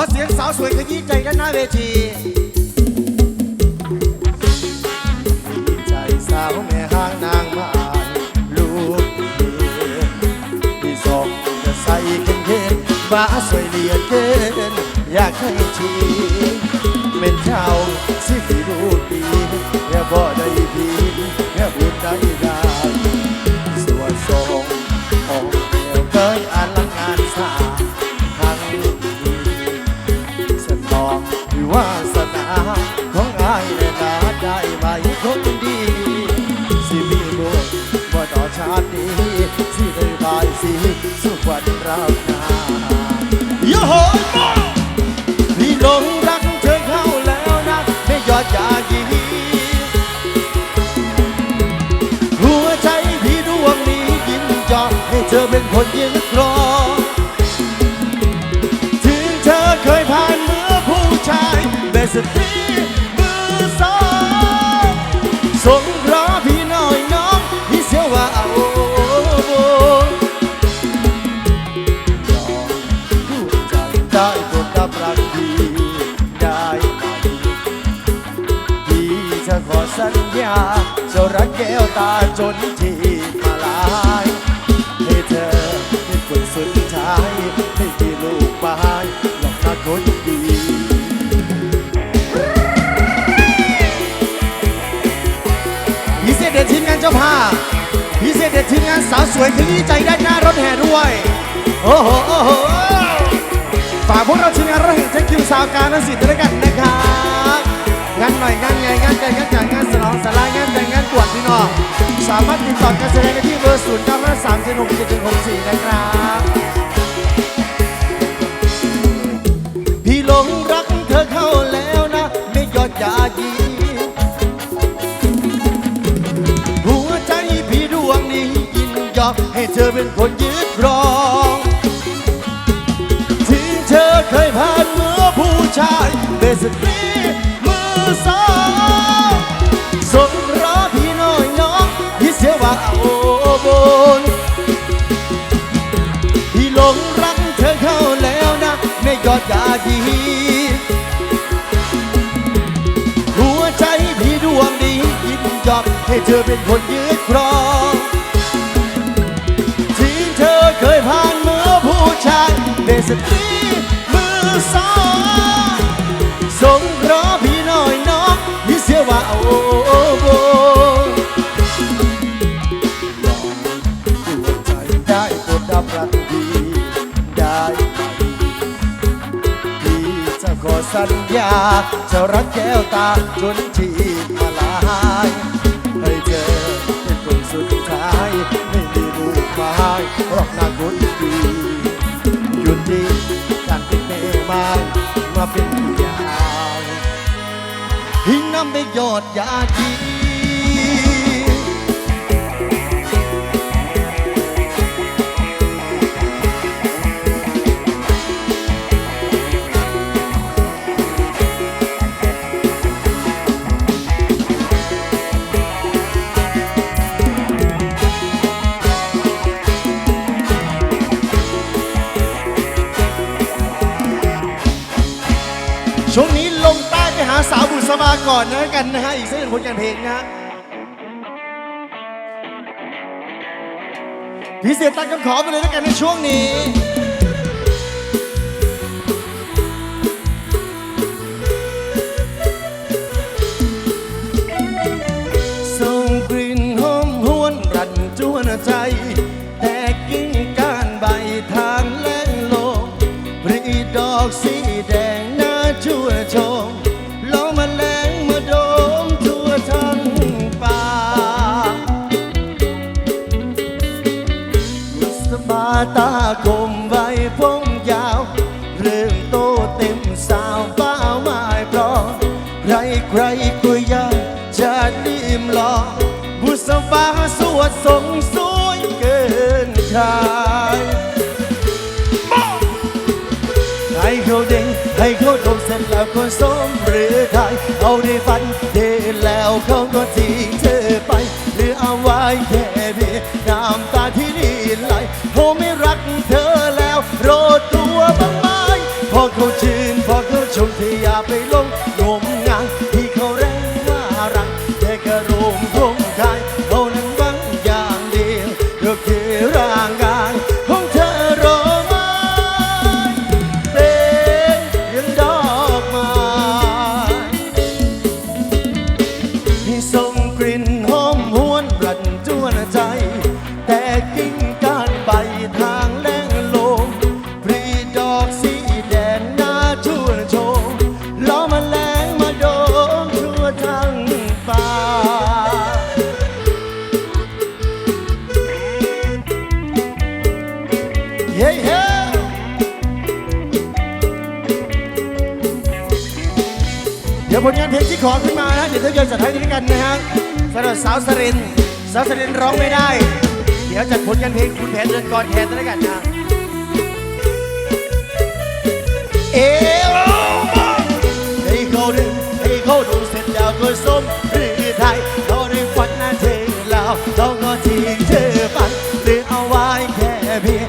อเสียงสาวสวยขยี้ใจด้านหน้าเวที ใจสาวแม่ห้างนางมาลูกที่สองจะใส่เข็นเข็นบ้าสวยเหลียดเกินอยากให้ทีเป็นเจ้าสิฝีดูดีแค่บ่ได้ วาสนาของอายแน่นาได้ไหมคนดี สิมีบุญว่าต่อชาตินี้สิได้บายสิสุขวันราหนาโยโหพี่หลงรักเธอเข้าแล้วนะไม่ยอดยายีหัวใจพี่ดวงนี้ยินยอมให้เธอเป็นคนยืนครอง วตาจนที่มาลาย ให้เธอเป็นคนสุดท้ายให้มีลูกบายหลอกนักคนดีพิเศษเด็ดทีมงานเจ้าภาพพิเศษเด็ดทีมงานสาวสวยขยี้ใจด้านหน้ารถแห่ด้วยโอ้โหโอ้โหฝากพวกเราทีมงานรถแห่เจ๊คิวสาวการนสิทธิ์ด้วยกันนะครับ งานหน่อยงานใหญ่งานใหญ่งานใหญ่งานสลองสลายงานแต่งงานตรวจพี่น้องสามารถติดต่อการแสดงได้ที่เบอร์ศูนย์เก้าห้าสามเจ็ดหกเจ็ดเจ็ดหกสี่นะครับ พี่หลงรักเธอเข้าแล้วนะ ไม่ยอดยายีหัวใจพี่ดวงนี้ยินยอมให้เธอเป็นคนยึดครองถึงเธอเคยผ่านมือผู้ชายเป็นสตรี อดยายีหัวใจพี่ดวงดีกินยอมให้เธอเป็นคนยืดครองที่เธอเคยผ่านเมื่อผู้ชายเป็นสตรี สัญญา จะรักแก้วตาจนชีพมาลายให้เธอเป็นคนสุดท้ายไม่มีรูปหม้รอกหน้าคนดีหยุดดีการเป็นเม่ไม้มาเป็นยาวหิ้งน้ำไปยอดยาดี ช่วงนี้ลงใต้ไปหาสาวบุษบาก่อนนะกันนะฮะอีกสักหนึ่งผลงานเพลงนะฮะพิเศษตั้งคำขอไปเลยแล้วกันในช่วงนี้ มเสร็จแล้วคนสมหรือไทยเอาได้ฝันเดแล้วเขาก็ทิ้งเธอไป หรือเอาไว้แค่เพียงน้ำตาที่นี่ไหลเขาไม่รักเธอแล้วโรดตัวบ้างไหมพอเขาชื่นพอเขาชมที่อย่าไปลง ที่ส่งกลิ่นหอมหวนรันจวนใจ แต่กิ่งก้านใบทางแรงลมปรีดอกสีแดงหน้าชวนโชมล้อมาแรงมาโดมทั่วทั้งป่าเย้เย้เดี๋ยวผลงานเพลงที่ขอขึ้นมา นะเดี๋ยวเธอจะจัดให้ด้วยกันนะฮะสำหรับสาวสรินสาวสรินร้องไม่ได้ เดี๋ยวจัดผลงานเพลงคุณแผนเดินก่อนแทนด้วยกันนะเอวให้เขาดึงให้เขาดูเสร็จแล้วก็สมหรือไทยเขาได้ฝันนะเธอแล้วเขาก็ทิ้งเธอไปหรือเอาไว้แค่เพียง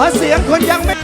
อเสียงคนยังไม่